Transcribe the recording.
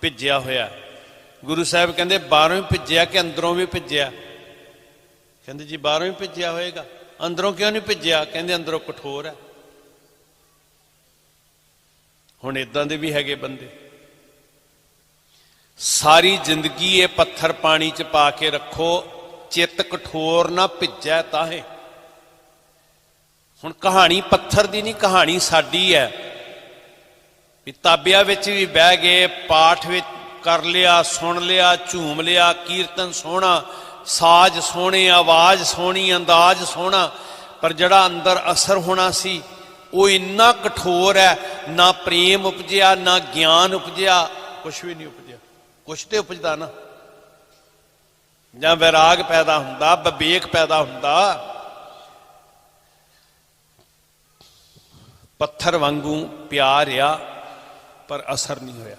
ਭਿੱਜਿਆ ਹੋਇਆ। ਗੁਰੂ ਸਾਹਿਬ ਕਹਿੰਦੇ, ਬਾਹਰੋਂ ਹੀ ਭਿੱਜਿਆ ਕਿ ਅੰਦਰੋਂ ਵੀ ਭਿੱਜਿਆ? ਕਹਿੰਦੇ, ਜੀ, ਬਾਹਰੋਂ ਹੀ ਭਿੱਜਿਆ ਹੋਏਗਾ। ਅੰਦਰੋਂ ਕਿਉਂ ਨਹੀਂ ਭਿੱਜਿਆ? ਕਹਿੰਦੇ, ਅੰਦਰੋਂ ਕਠੋਰ ਹੈ। ਹੁਣ ਇਦਾਂ ਦੇ ਵੀ ਹੈਗੇ ਬੰਦੇ। ਸਾਰੀ ਜ਼ਿੰਦਗੀ ਇਹ ਪੱਥਰ ਪਾਣੀ ਚ ਪਾ ਕੇ ਰੱਖੋ, ਚਿੱਤ ਕਠੋਰ ਨਾ ਭਿੱਜੈ ਤਾਹੇ। ਹੁਣ ਕਹਾਣੀ ਪੱਥਰ ਦੀ ਨਹੀਂ, ਕਹਾਣੀ ਸਾਡੀ ਹੈ। ਵੀ ਤਾਬਿਆਂ ਵਿੱਚ ਵੀ ਬਹਿ ਗਏ, ਪਾਠ ਵਿੱਚ ਕਰ ਲਿਆ, ਸੁਣ ਲਿਆ, ਝੂਮ ਲਿਆ, ਕੀਰਤਨ ਸੋਹਣਾ, ਸਾਜ਼ ਸੋਹਣੇ, ਆਵਾਜ਼ ਸੋਹਣੀ, ਅੰਦਾਜ਼ ਸੋਹਣਾ, ਪਰ ਜਿਹੜਾ ਅੰਦਰ ਅਸਰ ਹੋਣਾ ਸੀ, ਉਹ ਇੰਨਾ ਕਠੋਰ ਹੈ, ਨਾ ਪ੍ਰੇਮ ਉਪਜਿਆ, ਨਾ ਗਿਆਨ ਉਪਜਿਆ ਕੁਝ ਵੀ ਨਹੀਂ ਉਪਜਿਆ। ਕੁਛ ਤੇ ਉਪਜਦਾ ਨਾ। ਜਾਂ ਵਿਰਾਗ ਪੈਦਾ ਹੁੰਦਾ, ਵਿਵੇਕ ਪੈਦਾ ਹੁੰਦਾ। ਪੱਥਰ ਵਾਂਗੂ ਪਿਆਰ ਆ ਪਰ ਅਸਰ ਨਹੀਂ ਹੋਇਆ।